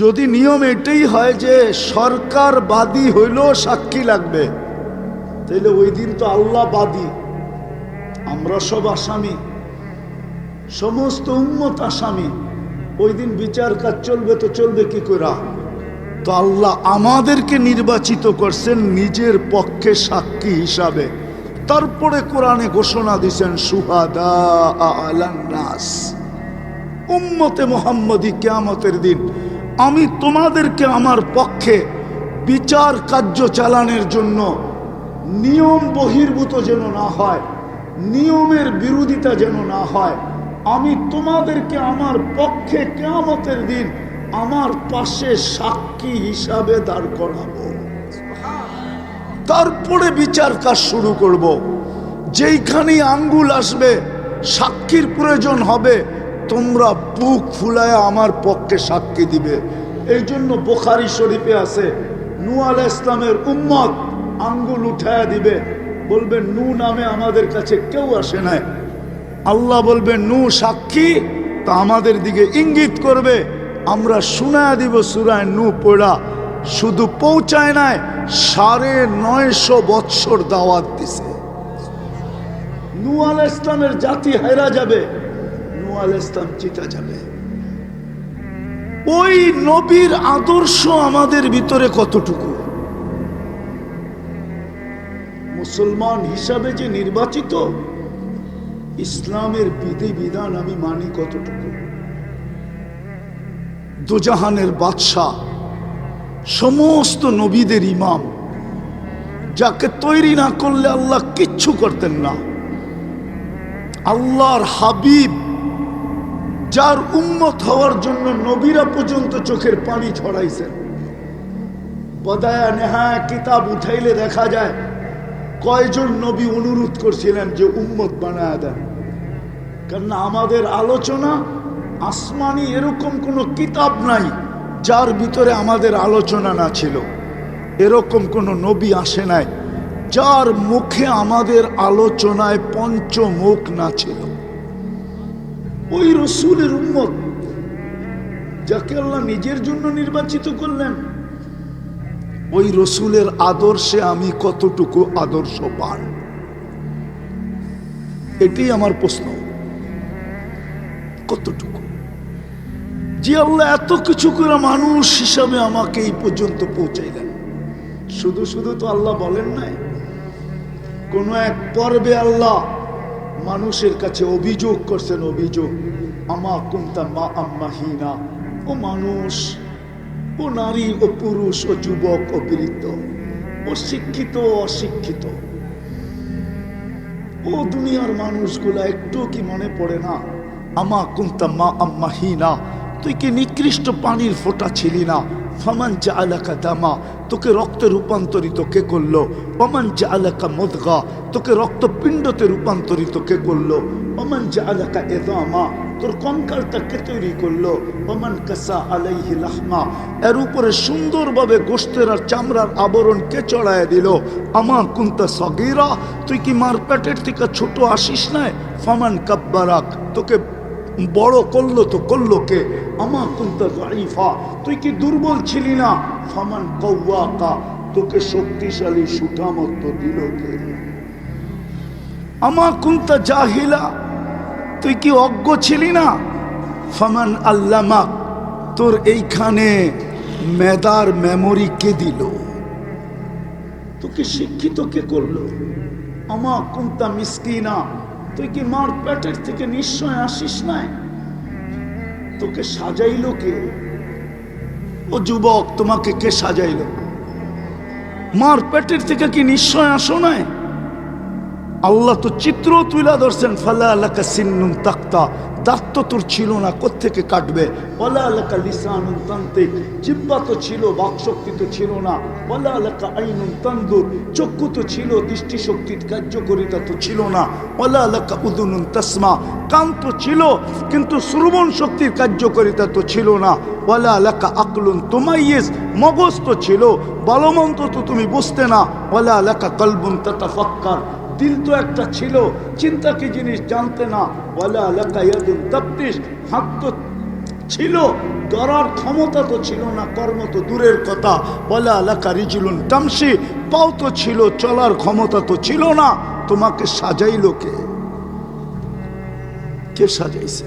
যদি নিয়ম এটাই হয় যে সরকার বাদী হইলেও সাক্ষী লাগবে, তাইলে ওই দিন তো আল্লাহ বাদী। আমরা সব আসামি, সমস্ত উন্মত আসামি। ওই দিন বিচার কাজ চলবে তো চলবে কি করে তো আল্লাহ আমাদেরকে নির্বাচিত করছেন নিজের পক্ষে সাক্ষী হিসাবে। তারপরে কোরআনে ঘোষণা দিছেন, সুহাদা আলান্নাস উম্মতে মোহাম্মদী কেয়ামতের দিন আমি তোমাদেরকে আমার পক্ষে বিচার কার্য চালানোর জন্য নিয়ম বহির্ভূত যেন না হয়, নিয়মের বিরোধিতা যেন না হয়, আমি তোমাদেরকে আমার পক্ষে কেয়ামতের দিন আমার পাশে সাক্ষী হিসাবে দাঁড় করাবো তারপরে বিচার কাজ শুরু করব। যেইখানেই আঙ্গুল আসবে, সাক্ষীর প্রয়োজন হবে তোমরা বুক ফুলায় আমার পক্ষে সাক্ষী দিবে। এই জন্য বোখারি শরীফে আছে, নু আল ইসলামের উম্মত আঙ্গুল উঠায় দিবে। বলবে, নু নামে আমাদের কাছে কেউ আসে নাই। আল্লাহ বলবে, নু সাক্ষী, তা আমাদের দিকে ইঙ্গিত করবে। আমরা শোনায় দিব সুরায় নু পড়া, শুধু পৌঁছায় নাই, সাড়ে নয়শো বৎসর দাওয়াত দিছে। নু আল ইসলামের জাতি হেরা যাবে। নু আল যাবে ওই নবীর আদর্শ আমাদের ভিতরে কতটুকু? মুসলমান হিসাবে যে নির্বাচিত, ইসলামের বিধি বিধান আমি মানি কতটুকু? দোজাহানের বাদশাহ, সমস্ত নবীদের ইমাম, যাকে তৈরি না করলে আল্লাহ কিচ্ছু করতেন না। আল্লাহর হাবিব যার উম্মত হওয়ার জন্য নবীরা পর্যন্ত চোখের পানি ছড়াইছেন। বদায়া নেহায় কিতাব উঠাইলে দেখা যায়, কয়জন নবী অনুরোধ করছিলেন যে উম্মত বানায় দেন। কেননা আমাদের আলোচনা, আসমানি এরকম কোনো কিতাব নাই, যার ভিতরে আমাদের আলোচনা না ছিল। এরকম কোনো নবী আসে নাই, যার মুখে আমাদের আলোচনায় পঞ্চমুখ না ছিল। ওই রসুলের উম্মত, যাকে আল্লাহ নিজের জন্য নির্বাচিত করলেন, ওই রসুলের আদর্শে আমি কতটুকু আদর্শ পান? এটি আমার প্রশ্ন। কতটুকু? যে আল্লাহ এত কিছু করে মানুষ হিসাবে আমাকে এই পর্যন্ত পৌঁছাইলেন। শুধু শুধু তো আল্লাহ বলেন নাই, কোন এক পর্বে আল্লাহ মানুষের কাছে অভিযোগ করছেন, অভিযোগ, আমা কুন্তা মা আম্মাহিনা ও মানুষ, ও নারী, ও পুরুষ, ও যুবক, ও বৃদ্ধ, ও শিক্ষিত, ও অশিক্ষিত। ও দুনিয়ার মানুষগুলা একটু কি মনে পড়ে না? আমা কুন্তা মা আম্মাহিনা তুই কি নিকৃষ্ট পানির ফোঁটা ছিলি না? ফমান যা আলাকা দামা, তোকে রক্তে রূপান্তরিত কে করল? অমান যা আলাকা মদগা, তোকে রক্তপিণ্ডতে রূপান্তরিত কে করল? অমান যা আলাকা এদামা, তোর কঙ্কালটা কে তৈরি করল? অমান কাসা আলাইহি লাহমা, এর উপরে সুন্দরভাবে গোস্তের আর চামড়ার আবরণ কে চড়ায় দিল? আমার কুন্তা সগিরা, তুই কি মার পেটের থেকে ছোট আসিস নাই? ফমান কাব্বারাক, তোকে বড় করল তো করল কে? আমা কুন্তা তুই কি দুর্বল ছিলি না? ফামান কৌয়াকা তোকে শক্তিশালী সুঠামত্ব দিল কে? আমা কুন্তা জাহিলা, তুই কি অজ্ঞ ছিলি না? ফামান আল্লামাক তোর এইখানে মেদার মেমোরি কে দিল? তোকে শিক্ষিত কে করল? আমা কুন্তা মিসকিনা তুই কি মার পেটের থেকে নিশ্চয় আসিস নাই? তোকে সাজাইলো কে? ও যুবক, তোমাকে কে সাজাইল? মার পেটের থেকে কি নিশ্চয় আসো নাই? আল্লাহ তো চিত্র তুলা ধরছেন, ফালা আল্লাহ সিন্নুন তাক্তা দাঁত তো তোর ছিল না, কোত্থেকে কাটবে? ওলা লিসানুন তান্ত্রিক জিব্বা তো ছিল, বাকশক্তি তো ছিল না। ওলা আলাকা আইনুন তান্দুর চক্ষু তো ছিল, দৃষ্টিশক্তির কার্যকরিতা তো ছিল না। ওলা আলাকা উদুনুন তসমা, কান তো ছিল, কিন্তু শ্রবণ শক্তির কার্যকরিতা তো ছিল না। ওলা আলাকা আকলুন তোমাইয়েস মগজ তো ছিল বালমন্ত তো তুমি বুঝতে না। ওলা আলাকা কলবুন তাতাফাক্কার দিল তো একটা ছিল, চিন্তা কি জিনিস জানতে না? ওয়ালা লাকা ইয়াদুন তাবতিস হাত তো ছিল, ধরার ক্ষমতা তো ছিল না, কর্ম তো দূরের কথা। বলে এলাকা রিজিলুন তামসি পাও তো ছিল, চলার ক্ষমতা তো ছিল না। তোমাকে সাজাইলো কে? কে সাজাইছে?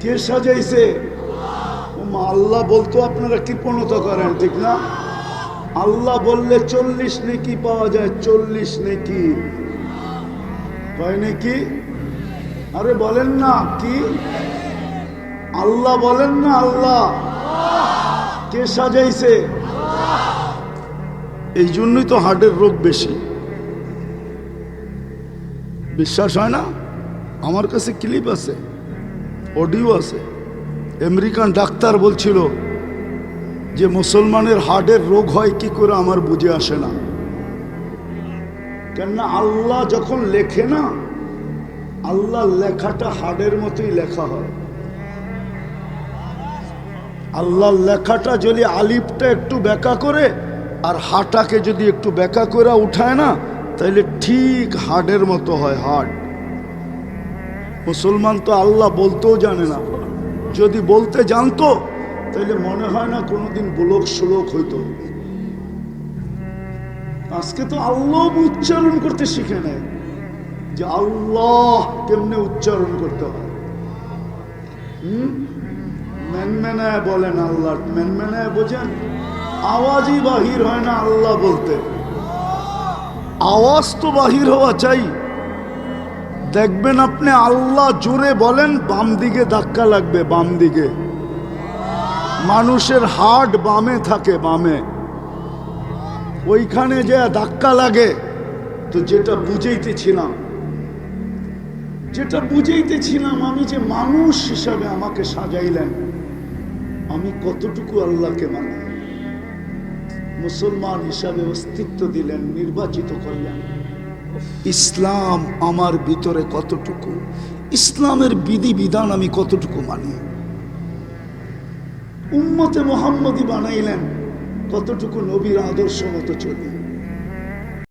কে সাজাইছে? আল্লাহ বলতো আপনারা কৃপণতা করেন, ঠিক না? আল্লাহ বললে চল্লিশ নেকি পাওয়া যায়, চল্লিশ নেকি। হয় নাকি? আরে বলেন না, কি? আল্লাহ বলেন না, আল্লাহ। কে সাজাইছে? এই জন্যই তো হার্টের রোগ বেশি। বিশ্বাস হয় না? আমার কাছে ক্লিপ আছে, অডিও আছে। আমেরিকান ডাক্তার বলছিল যে মুসলমানের হার্টের রোগ হয়, কি করে আমার বুঝে আসে না? কেননা আল্লাহ যখন লেখে না, আল্লাহ লেখাটা হার্টের মতোই লেখা হয়। আল্লাহ লেখাটা যদি আলিফটা একটু ব্যাকা করে, আর হাটাকে যদি একটু ব্যাকা করে উঠায় না, তাহলে ঠিক হার্টের মতো হয় হার্ট। মুসলমান তো আল্লাহ বলতেও জানে না। যদি বলতে জানতো তাহলে মনে হয় না কোনোদিন বুলক সুলক হইতো? আজকে তো আল্লাহ উচ্চারণ করতে শিখে নেয়। যে আল্লাহ কেমনে উচ্চারণ করতে হয়? হুম? বলেন আল্লাহ বোঝেন? আওয়াজই বাহির হয় না আল্লাহ বলতে। আওয়াজ তো বাহির হওয়া চাই। দেখবেন আপনি আল্লাহ জোরে বলেন, বাম দিকে ধাক্কা লাগবে, বাম দিকে। মানুষের হার্ট বামে থাকে, বামে। ওইখানে যে ধাক্কা লাগে, তো যেটা বুঝাইতেছিলাম যেটা বুঝাইতেছিলাম আমি যে মানুষ হিসাবে আমাকে সাজাইলেন, আমি কতটুকু আল্লাহকে মানি? মুসলমান হিসাবে অস্তিত্ব দিলেন, নির্বাচিত করলেন। ইসলাম আমার ভিতরে কতটুকু? ইসলামের বিধি বিধান আমি কতটুকু মানি? উম্মতে মোহাম্মদী বানাইলেন। কতটুকু নবীর আদর্শ মতো চলি।